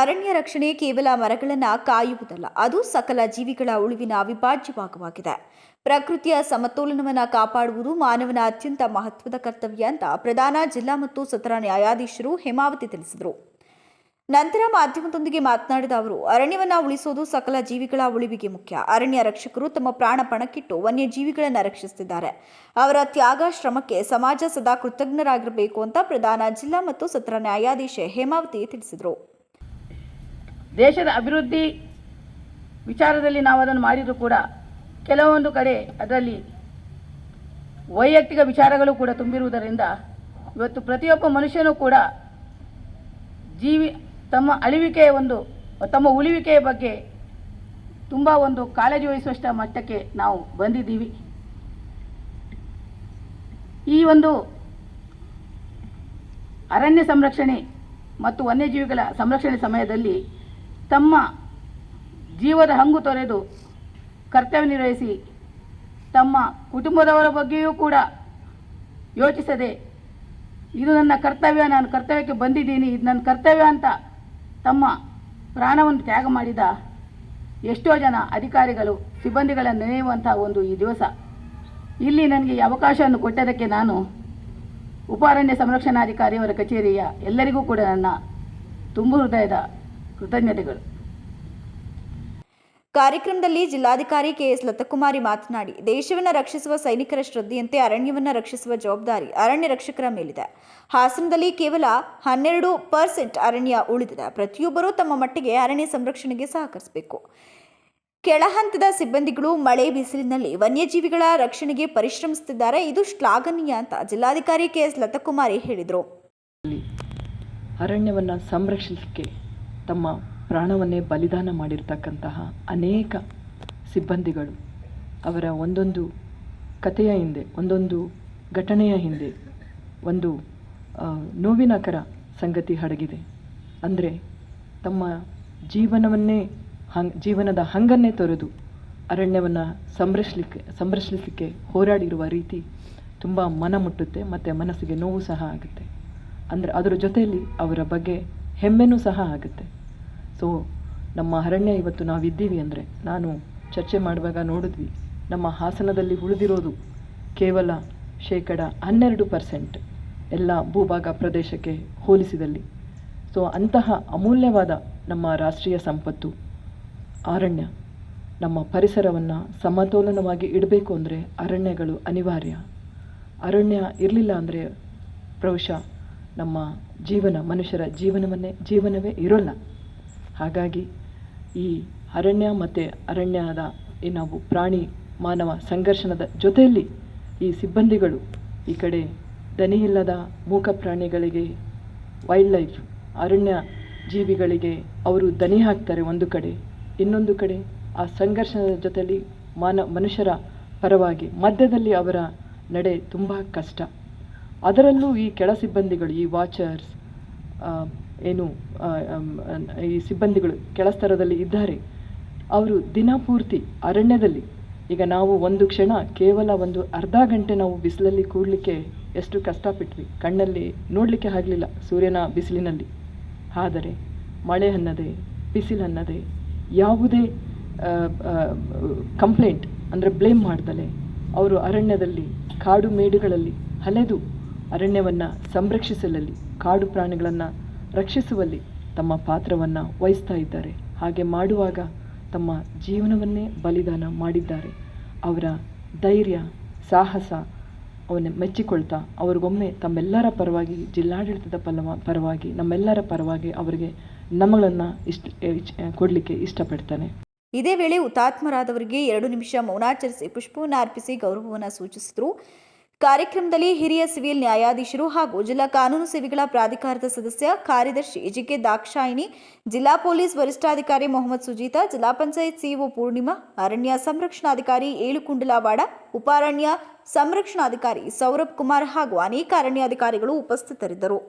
ಅರಣ್ಯ ರಕ್ಷಣೆ ಕೇವಲ ಮರಗಳನ್ನು ಕಾಯುವುದಲ್ಲ, ಅದು ಸಕಲ ಜೀವಿಗಳ ಉಳಿವಿನ ಅವಿಭಾಜ್ಯ ಭಾಗವಾಗಿದೆ ಪ್ರಕೃತಿಯ ಸಮತೋಲನವನ್ನು ಕಾಪಾಡುವುದು ಮಾನವನ ಅತ್ಯಂತ ಮಹತ್ವದ ಕರ್ತವ್ಯ ಅಂತ ಪ್ರಧಾನ ಜಿಲ್ಲಾ ಮತ್ತು ಸತ್ರ ನ್ಯಾಯಾಧೀಶರು ಹೇಮಾವತಿ ತಿಳಿಸಿದರು. ನಂತರ ಮಾಧ್ಯಮದೊಂದಿಗೆ ಮಾತನಾಡಿದ ಅವರು, ಅರಣ್ಯವನ್ನು ಉಳಿಸೋದು ಸಕಲ ಜೀವಿಗಳ ಉಳಿವಿಗೆ ಮುಖ್ಯ. ಅರಣ್ಯ ರಕ್ಷಕರು ತಮ್ಮ ಪ್ರಾಣ ಪಣಕ್ಕಿಟ್ಟು ವನ್ಯಜೀವಿಗಳನ್ನು ರಕ್ಷಿಸುತ್ತಿದ್ದಾರೆ ಅವರ ತ್ಯಾಗ ಶ್ರಮಕ್ಕೆ ಸಮಾಜ ಸದಾ ಕೃತಜ್ಞರಾಗಿರಬೇಕು ಅಂತ ಪ್ರಧಾನ ಜಿಲ್ಲಾ ಮತ್ತು ಸತ್ರ ನ್ಯಾಯಾಧೀಶೆ ಹೇಮಾವತಿ ತಿಳಿಸಿದರು. ದೇಶದ ಅಭಿವೃದ್ಧಿ ವಿಚಾರದಲ್ಲಿ ನಾವು ಅದನ್ನು ಮಾಡಿದರೂ ಕೂಡ ಕೆಲವೊಂದು ಕಡೆ ಅದರಲ್ಲಿ ವೈಯಕ್ತಿಕ ವಿಚಾರಗಳು ಕೂಡ ತುಂಬಿರುವುದರಿಂದ ಇವತ್ತು ಪ್ರತಿಯೊಬ್ಬ ಮನುಷ್ಯನೂ ಕೂಡ ಜೀವಿ ತಮ್ಮ ಅಳಿವಿಕೆಯ ಒಂದು, ತಮ್ಮ ಉಳಿವಿಕೆಯ ಬಗ್ಗೆ ತುಂಬ ಒಂದು ಕಾಳಜಿ ವಹಿಸುವಷ್ಟ ಮಟ್ಟಕ್ಕೆ ನಾವು ಬಂದಿದ್ದೀವಿ. ಈ ಒಂದು ಅರಣ್ಯ ಸಂರಕ್ಷಣೆ ಮತ್ತು ವನ್ಯಜೀವಿಗಳ ಸಂರಕ್ಷಣೆ ಸಮಯದಲ್ಲಿ ತಮ್ಮ ಜೀವದ ಹಂಗು ತೊರೆದು ಕರ್ತವ್ಯ ನಿರ್ವಹಿಸಿ ತಮ್ಮ ಕುಟುಂಬದವರ ಬಗ್ಗೆಯೂ ಕೂಡ ಯೋಚಿಸದೆ, ಇದು ನನ್ನ ಕರ್ತವ್ಯ, ನಾನು ಕರ್ತವ್ಯಕ್ಕೆ ಬಂದಿದ್ದೀನಿ, ಇದು ನನ್ನ ಕರ್ತವ್ಯ ಅಂತ ತಮ್ಮ ಪ್ರಾಣವನ್ನು ತ್ಯಾಗ ಮಾಡಿದ ಎಷ್ಟೋ ಜನ ಅಧಿಕಾರಿಗಳು ಸಿಬ್ಬಂದಿಗಳನ್ನು ನೆನೆಯುವಂಥ ಒಂದು ಈ ದಿವಸ. ಇಲ್ಲಿ ನನಗೆ ಈ ಅವಕಾಶವನ್ನು ಕೊಟ್ಟದಕ್ಕೆ ನಾನು ಉಪಾರಣ್ಯ ಸಂರಕ್ಷಣಾಧಿಕಾರಿಯವರ ಕಚೇರಿಯ ಎಲ್ಲರಿಗೂ ಕೂಡ ನನ್ನ ತುಂಬು ಹೃದಯದ ಕೃತಜ್ಞತೆಗಳು. ಕಾರ್ಯಕ್ರಮದಲ್ಲಿ ಜಿಲ್ಲಾಧಿಕಾರಿ ಕೆಎಸ್ ಲತಕುಮಾರಿ ಮಾತನಾಡಿ ದೇಶವನ್ನು ರಕ್ಷಿಸುವ ಸೈನಿಕರ ಶ್ರದ್ಧೆಯಂತೆ ಅರಣ್ಯವನ್ನು ರಕ್ಷಿಸುವ ಜವಾಬ್ದಾರಿ ಅರಣ್ಯ ರಕ್ಷಕರ ಮೇಲಿದೆ. ಹಾಸನದಲ್ಲಿ ಕೇವಲ ಹನ್ನೆರಡು ಪರ್ಸೆಂಟ್ ಅರಣ್ಯ ಉಳಿದಿದೆ. ಪ್ರತಿಯೊಬ್ಬರೂ ತಮ್ಮ ಮಟ್ಟಿಗೆ ಅರಣ್ಯ ಸಂರಕ್ಷಣೆಗೆ ಸಹಕರಿಸಬೇಕು. ಕೆಳಹಂತದ ಸಿಬ್ಬಂದಿಗಳು ಮಳೆ ಬಿಸಿಲಿನಲ್ಲಿ ವನ್ಯಜೀವಿಗಳ ರಕ್ಷಣೆಗೆ ಪರಿಶ್ರಮಿಸುತ್ತಿದ್ದಾರೆ. ಇದು ಶ್ಲಾಘನೀಯ ಅಂತ ಜಿಲ್ಲಾಧಿಕಾರಿ ಕೆಎಸ್ ಲತಕುಮಾರಿ ಹೇಳಿದರು. ಅರಣ್ಯವನ್ನು ಸಂರಕ್ಷಿಸಲಿಕ್ಕೆ ತಮ್ಮ ಪ್ರಾಣವನ್ನೇ ಬಲಿದಾನ ಮಾಡಿರ್ತಕ್ಕಂತಹ ಅನೇಕ ಸಿಬ್ಬಂದಿಗಳು ಅವರ ಒಂದೊಂದು ಕಥೆಯ ಹಿಂದೆ, ಒಂದೊಂದು ಘಟನೆಯ ಹಿಂದೆ ಒಂದು ನೋವಿನಕರ ಸಂಗತಿ ಹಡಗಿದೆ. ಅಂದರೆ ತಮ್ಮ ಜೀವನವನ್ನೇ ಹಂಗ್ ಜೀವನದ ಹಂಗನ್ನೇ ತೊರೆದು ಅರಣ್ಯವನ್ನು ಸಂರಕ್ಷಲಿಕ್ಕೆ ಸಂರಕ್ಷಿಸಲಿಕ್ಕೆ ಹೋರಾಡಿರುವ ರೀತಿ ತುಂಬ ಮನ ಮುಟ್ಟುತ್ತೆ, ಮತ್ತು ಮನಸ್ಸಿಗೆ ನೋವು ಸಹ ಆಗುತ್ತೆ. ಅಂದರೆ ಅದರ ಜೊತೆಯಲ್ಲಿ ಅವರ ಬಗ್ಗೆ ಹೆಮ್ಮೆನೂ ಸಹ ಆಗುತ್ತೆ. ಸೊ ನಮ್ಮ ಅರಣ್ಯ ಇವತ್ತು ನಾವಿದ್ದೀವಿ ಅಂದರೆ ನಾನು ಚರ್ಚೆ ಮಾಡುವಾಗ ನೋಡಿದ್ವಿ, ನಮ್ಮ ಹಾಸನದಲ್ಲಿ ಉಳಿದಿರೋದು ಕೇವಲ ಶೇಕಡ ಹನ್ನೆರಡು ಪರ್ಸೆಂಟ್ ಎಲ್ಲ ಭೂಭಾಗ ಪ್ರದೇಶಕ್ಕೆ ಹೋಲಿಸಿದಲ್ಲಿ. ಸೊ ಅಂತಹ ಅಮೂಲ್ಯವಾದ ನಮ್ಮ ರಾಷ್ಟ್ರೀಯ ಸಂಪತ್ತು, ಅರಣ್ಯ, ನಮ್ಮ ಪರಿಸರವನ್ನು ಸಮತೋಲನವಾಗಿ ಇಡಬೇಕು ಅಂದರೆ ಅರಣ್ಯಗಳು ಅನಿವಾರ್ಯ. ಅರಣ್ಯ ಇರಲಿಲ್ಲ ಅಂದರೆ ಬಹುಶಃ ನಮ್ಮ ಜೀವನ ಮನುಷ್ಯರ ಜೀವನವನ್ನೇ, ಜೀವನವೇ ಇರೋಲ್ಲ. ಹಾಗಾಗಿ ಈ ಅರಣ್ಯ ಮತ್ತು ಅರಣ್ಯದ ನಾವು ಪ್ರಾಣಿ ಮಾನವ ಸಂಘರ್ಷಣದ ಜೊತೆಯಲ್ಲಿ ಈ ಸಿಬ್ಬಂದಿಗಳು ಈ ಕಡೆ ದನಿ ಇಲ್ಲದ ಮೂಕ ಪ್ರಾಣಿಗಳಿಗೆ ವೈಲ್ಡ್ ಲೈಫ್ ಅರಣ್ಯ ಜೀವಿಗಳಿಗೆ ಅವರು ದನಿ ಹಾಕ್ತಾರೆ ಒಂದು ಕಡೆ. ಇನ್ನೊಂದು ಕಡೆ ಆ ಸಂಘರ್ಷದ ಜೊತೆಯಲ್ಲಿ ಮಾನ ಮನುಷ್ಯರ ಪರವಾಗಿ ಮಧ್ಯದಲ್ಲಿ ಅವರ ನಡೆ ತುಂಬ ಕಷ್ಟ. ಅದರಲ್ಲೂ ಈ ಕೆಳ ಸಿಬ್ಬಂದಿಗಳು, ಈ ವಾಚರ್ಸ್ ಏನು ಈ ಸಿಬ್ಬಂದಿಗಳು ಕೆಳಸ್ತರದಲ್ಲಿ ಇದ್ದಾರೆ, ಅವರು ದಿನಪೂರ್ತಿ ಅರಣ್ಯದಲ್ಲಿ, ಈಗ ನಾವು ಒಂದು ಕ್ಷಣ ಕೇವಲ ಒಂದು ಅರ್ಧ ಗಂಟೆ ನಾವು ಬಿಸಿಲಲ್ಲಿ ಕೂಡಲಿಕ್ಕೆ ಎಷ್ಟು ಕಷ್ಟಪಟ್ವಿ, ಕಣ್ಣಲ್ಲಿ ನೋಡಲಿಕ್ಕೆ ಆಗಲಿಲ್ಲ ಸೂರ್ಯನ ಬಿಸಿಲಿನಲ್ಲಿ. ಆದರೆ ಮಳೆ ಅನ್ನದೆ ಅನ್ನದೇ, ಯಾವುದೇ ಕಂಪ್ಲೇಂಟ್ ಅಂದರೆ ಬ್ಲೇಮ್ ಮಾಡ್ದಲೆ, ಅವರು ಅರಣ್ಯದಲ್ಲಿ, ಕಾಡು ಮೇಡುಗಳಲ್ಲಿ ಅಲೆದು ಅರಣ್ಯವನ್ನು ಸಂರಕ್ಷಿಸಲಲ್ಲಿ, ಕಾಡು ಪ್ರಾಣಿಗಳನ್ನು ರಕ್ಷಿಸುವಲ್ಲಿ ತಮ್ಮ ಪಾತ್ರವನ್ನು ವಹಿಸ್ತಾ ಇದ್ದಾರೆ. ಹಾಗೆ ಮಾಡುವಾಗ ತಮ್ಮ ಜೀವನವನ್ನೇ ಬಲಿದಾನ ಮಾಡಿದ್ದಾರೆ. ಅವರ ಧೈರ್ಯ, ಸಾಹಸ ಅವನ್ನ ಮೆಚ್ಚಿಕೊಳ್ತಾ ಅವ್ರಿಗೊಮ್ಮೆ ತಮ್ಮೆಲ್ಲರ ಪರವಾಗಿ, ಜಿಲ್ಲಾಡಳಿತದ ಪರವ ಪರವಾಗಿ, ನಮ್ಮೆಲ್ಲರ ಪರವಾಗಿ ಅವರಿಗೆ ನಮಗಳನ್ನು ಇಷ್ಟ ಕೊಡಲಿಕ್ಕೆ ಇಷ್ಟಪಡ್ತಾನೆ. ಇದೇ ವೇಳೆ ಹುತಾತ್ಮರಾದವರಿಗೆ ಎರಡು ನಿಮಿಷ ಮೌನಾಚರಿಸಿ ಪುಷ್ಪವನ್ನು ಅರ್ಪಿಸಿ ಗೌರವವನ್ನು ಸೂಚಿಸಿದರು. ಕಾರ್ಯಕ್ರಮದಲ್ಲಿ ಹಿರಿಯ ಸಿವಿಲ್ ನ್ಯಾಯಾಧೀಶರು ಹಾಗೂ ಜಿಲ್ಲಾ ಕಾನೂನು ಸೇವೆಗಳ ಪ್ರಾಧಿಕಾರದ ಸದಸ್ಯ ಕಾರ್ಯದರ್ಶಿ ಜಿಕೆ ದಾಕ್ಷಾಯಿಣಿ, ಜಿಲ್ಲಾ ಪೊಲೀಸ್ ವರಿಷ್ಠಾಧಿಕಾರಿ ಮೊಹಮ್ಮದ್ ಸುಜೀತಾ, ಜಿಲ್ಲಾ ಪಂಚಾಯತ್ ಸಿಇಒ ಪೂರ್ಣಿಮಾ, ಅರಣ್ಯ ಸಂರಕ್ಷಣಾಧಿಕಾರಿ ಏಳುಕುಂಡಲವಾಡ, ಉಪಾರಣ್ಯ ಸಂರಕ್ಷಣಾಧಿಕಾರಿ ಸೌರಭ್ ಕುಮಾರ್ ಹಾಗೂ ಅನೇಕ ಅರಣ್ಯಾಧಿಕಾರಿಗಳು ಉಪಸ್ಥಿತರಿದ್ದರು.